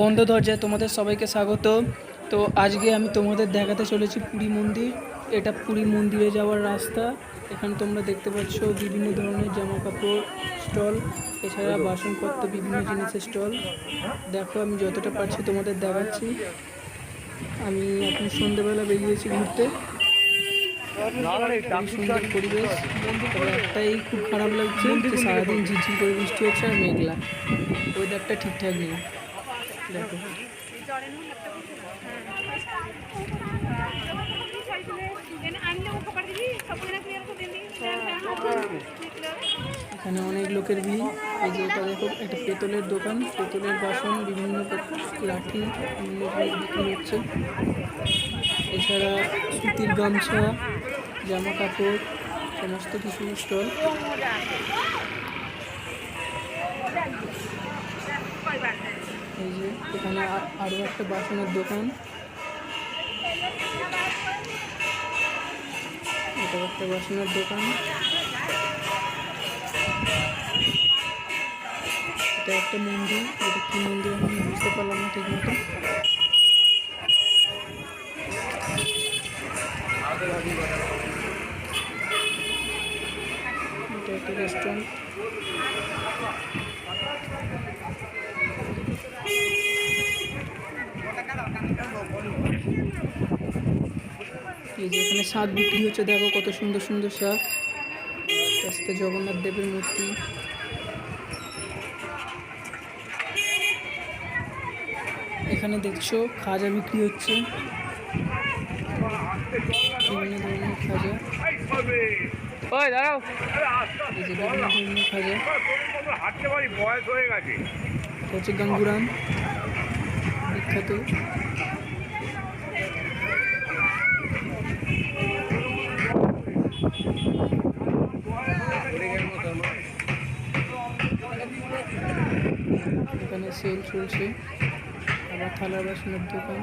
বন্ধ দরজায় তোমাদের সবাইকে স্বাগত। তো আজকে আমি তোমাদের দেখাতে চলেছি পুরী মন্দির। এটা পুরী মন্দিরে যাওয়ার রাস্তা। এখানে তোমরা দেখতে পাচ্ছ বিভিন্ন ধরনের জামা কাপড় স্টল, এছাড়া বাসনপত্র, বিভিন্ন জিনিসের স্টল। দেখো, আমি যতটা পারছি তোমাদের দেখাচ্ছি। আমি এখন সন্ধ্যেবেলা বেরিয়েছি ঘুরতে। সুন্দর পরিবেশ। একটাই খুব খারাপ লাগছে সারাদিন ঝিরঝির করে বৃষ্টি হচ্ছে আর মেঘলা। ওয়েদারটা ঠিকঠাক নেই। এখানে অনেক লোকের ভিড়। এই যে এটা একটা পেতলের দোকান, পেতলের বাসন, বিভিন্ন লাঠি বিক্রি হচ্ছে। এছাড়া সুতির গামছা জামা কাপড় সমস্ত কিছু স্টল এই যে, এখানে আ- আরও একটা বাসনের দোকান। এটা একটা বাসনের দোকান। এটা একটা মন্দির, এটা কি মন্দির আমি বুঝতে পারলাম না ঠিক মতো। এটা একটা রেস্টুরেন্ট। এই যে এখানে শাক বিক্রি হচ্ছে দেখো কত সুন্দর সুন্দর শাক তার সাথে জগন্নাথ দেবের মূর্তি। এখানে দেখছ খাজা বিক্রি হচ্ছে। বিভিন্ন ধরনের খাজা। ওই দাঁড়াও। বিভিন্ন ধরনের খাজা। হাঁটতে পারি বয়স হয়ে গেছে। হচ্ছে গাঙ্গুরাম। বিখ্যাত। এখানে সেল চলছে। আবার থালা বাসনের দোকান।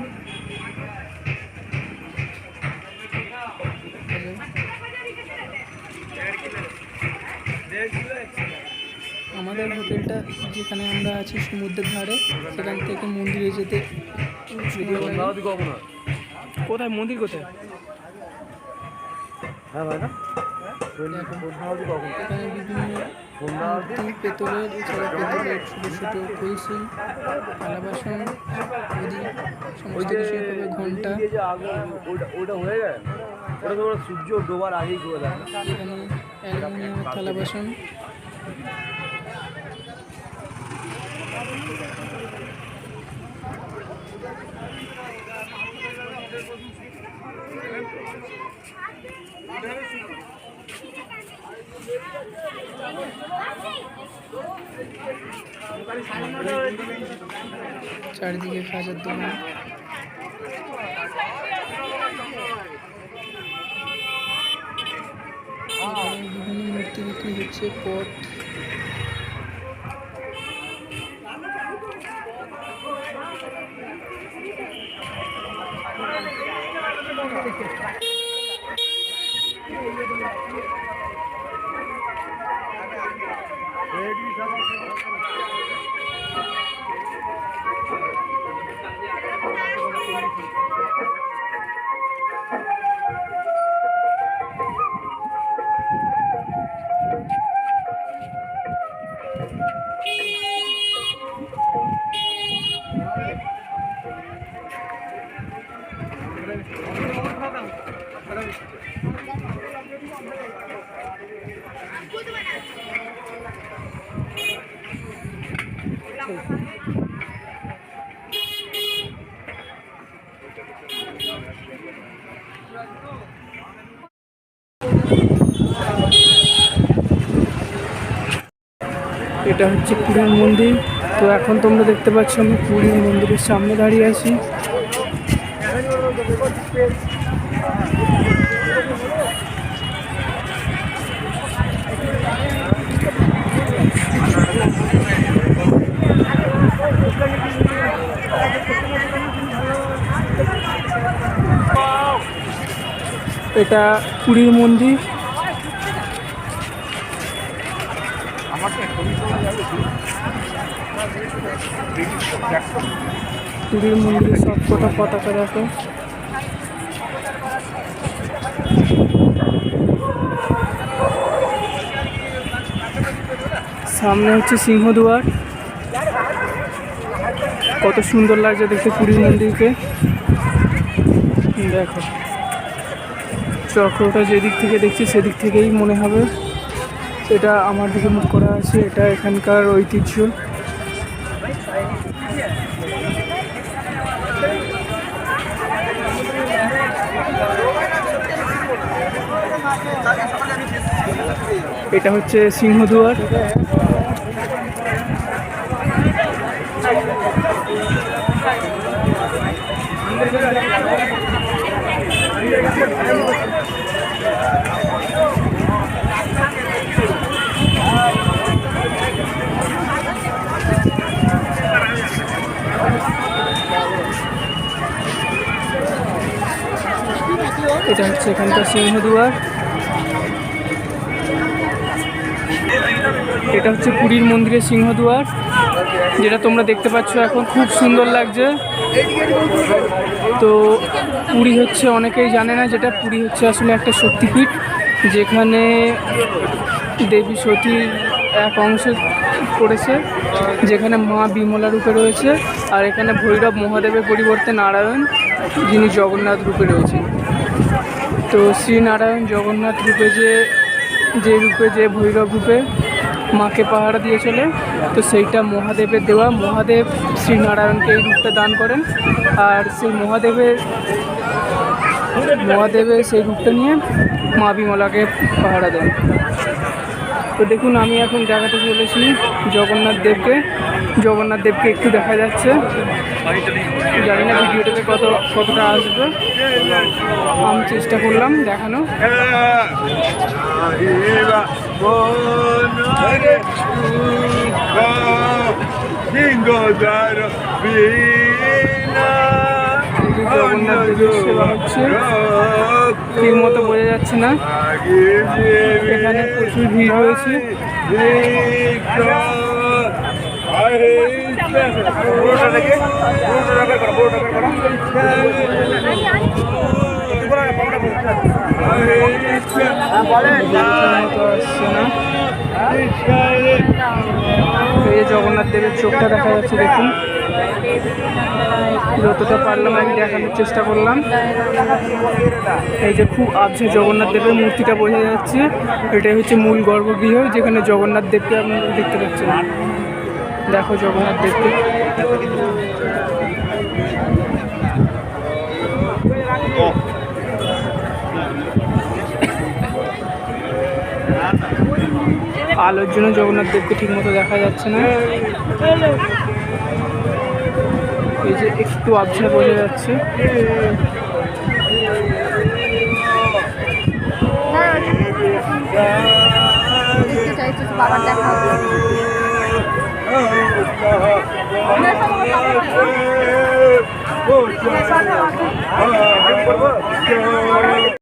আমাদের হোটেলটা যেখানে আমরা আছি, সমুদ্রের ধারে, সেখান থেকে মন্দিরে যেতে কোথায় মন্দির কোথায়? হ্যাঁ মূর্তি পেতলের এছাড়া পেতলের ছোটো ছোটো কলসি থালা বাসন সমস্ত কিছু ঘণ্টা। ওটা ওটা হয়ে যায় ওটা তো সূর্য ডোবার আগেই করে দেয়। এখানে অ্যালুমিনিয়ামের থালা বাসন চারিদিকে খাজার দোকান। বিভিন্ন মূর্তি বিক্রি হচ্ছে পট Ladies, have a এটা হচ্ছে পুরীর মন্দির। তো এখন তোমরা দেখতে পাচ্ছ আমি পুরীর মন্দিরের সামনে দাঁড়িয়ে আছি। এটা পুরীর মন্দির। পুরীর মন্দিরে সব কটা পতাকা দেখো। সামনে হচ্ছে সিংহদুয়ার। কত সুন্দর লাগছে দেখতে পুরীর মন্দিরকে। দেখো। চক্রটা যেদিক থেকে দেখছি সেদিক থেকেই মনে হবে। এটা আমার দিকে মুখ করা আছে, এটা এখানকার ঐতিহ্য। এটা হচ্ছে সিংহদুয়ার। এটা হচ্ছে এখানকার সিংহদুয়ার এটা হচ্ছে পুরীর মন্দিরের সিংহদুয়ার যেটা তোমরা দেখতে পাচ্ছ এখন। খুব সুন্দর লাগছে। তো পুরী হচ্ছে, অনেকেই জানে না যেটা। পুরী হচ্ছে আসলে একটা শক্তিপীঠ, যেখানে দেবী সতীর এক অংশ করেছে, যেখানে মা বিমলা রূপে রয়েছে, আর এখানে ভৈরব মহাদেবের পরিবর্তে নারায়ণ, যিনি জগন্নাথ রূপে রয়েছেন। তো শ্রীনারায়ণ জগন্নাথ রূপে যে যে রূপে, যে ভৈরব রূপে মাকে পাহারা দিয়ে চলে, তো সেইটা মহাদেবের দেওয়া। মহাদেব শ্রীনারায়ণকে এই রূপটা দান করেন। আর সেই মহাদেবের মহাদেবের সেই রূপটা নিয়ে মা বিমলাকে পাহারা দেন। তো দেখুন, আমি এখন দেখাতে চলেছি জগন্নাথ দেবকে। জগন্নাথ দেবকে একটু দেখা যাচ্ছে। জানি না ভিডিওটাতে কত কতটা আসবে। আমি চেষ্টা করলাম দেখানো। জগন্নাথ দেবের সেবা হচ্ছে, ঠিক মতো বোঝা যাচ্ছে না। এখানে প্রচুর ভিড় যে জগন্নাথ দেবের চোখটা দেখা যাচ্ছে, দেখুন। যতটা পারলাম, আমি দেখানোর চেষ্টা করলাম। এই যে খুব আবছা জগন্নাথ দেবের মূর্তিটা বোঝা যাচ্ছে। এটাই হচ্ছে মূল গর্ভগৃহ, যেখানে জগন্নাথ দেবকে আপনারা দেখতে পাচ্ছেন দেখো জগন্নাথ দেবকে। আলোর জন্য জগন্নাথ দেবকে ঠিক মতো দেখা যাচ্ছে না। এই যে একটু আবছা বোঝা যাচ্ছে।